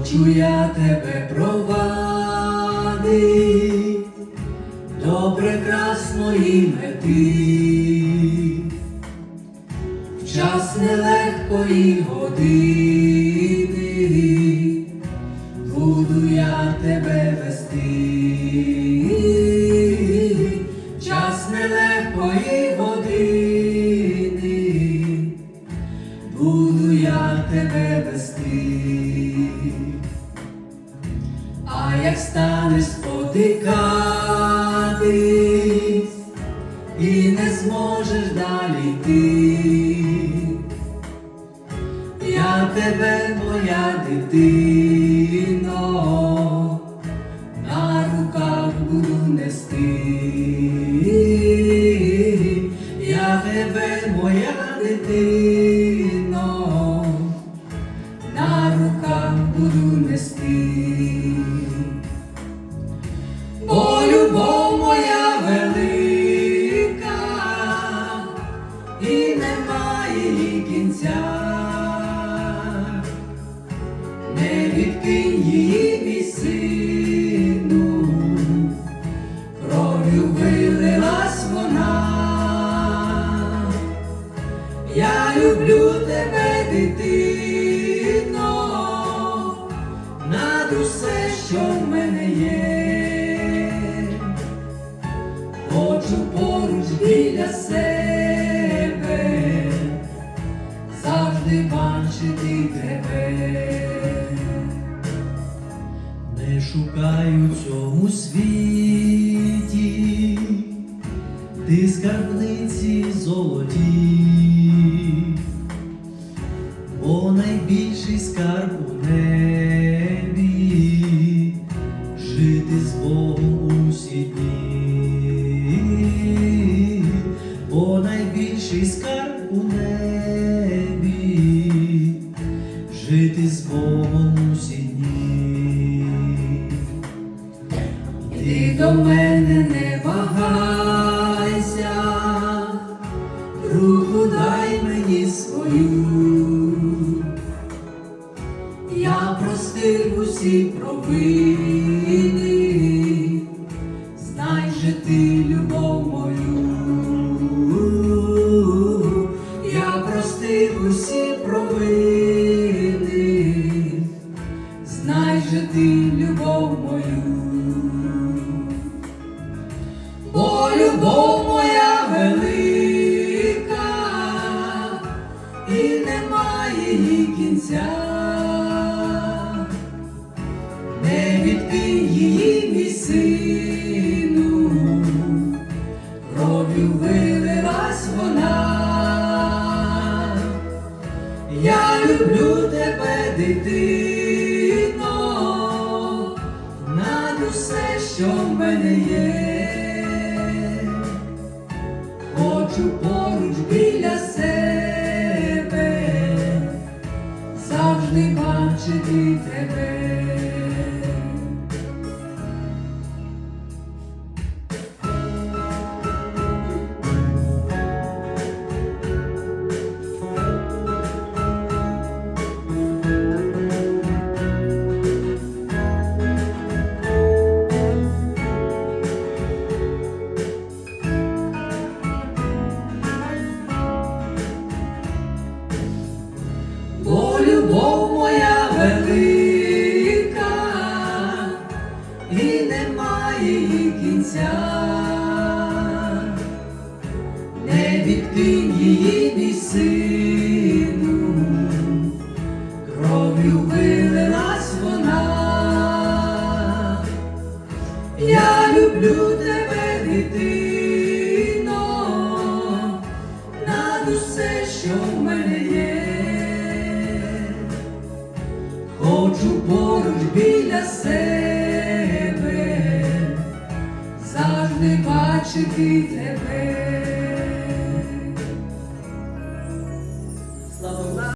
Хочу я тебе провадить до прекрасної мети, в час нелегкої години. Буду я тебе станеш спотикатись і не зможеш далі йти, я тебе, моя дитино, на руках буду нести, я тебе, моя дитино, на руках буду нести. І немає її кінця, не відкинь її мій сину, кров'ю вилилась вона. Я люблю тебе, дитино, над усе, що в мене є. Хочу поруч біля себе, завжди бачити тебе. Не шукаю цьому світі, ти скарбниці золоті, бо найбільший скарб у небі, мене не вагайся, руку дай мені свою. Я простив усі провини, знай же ти любов мою. Я простив усі провини, знай же ти любов мою. Бо любов моя велика, і немає її кінця, не відкинь її мій сину, кров'ю вилилась вона. Я люблю тебе, дитино, над усе, що в мене є. Хочу поруч біля себе, не її сину, кров'ю вилилась вона. Я люблю тебе, дитино, над усе, що в мене є. Хочу поруч біля себе, завжди бачити тебе.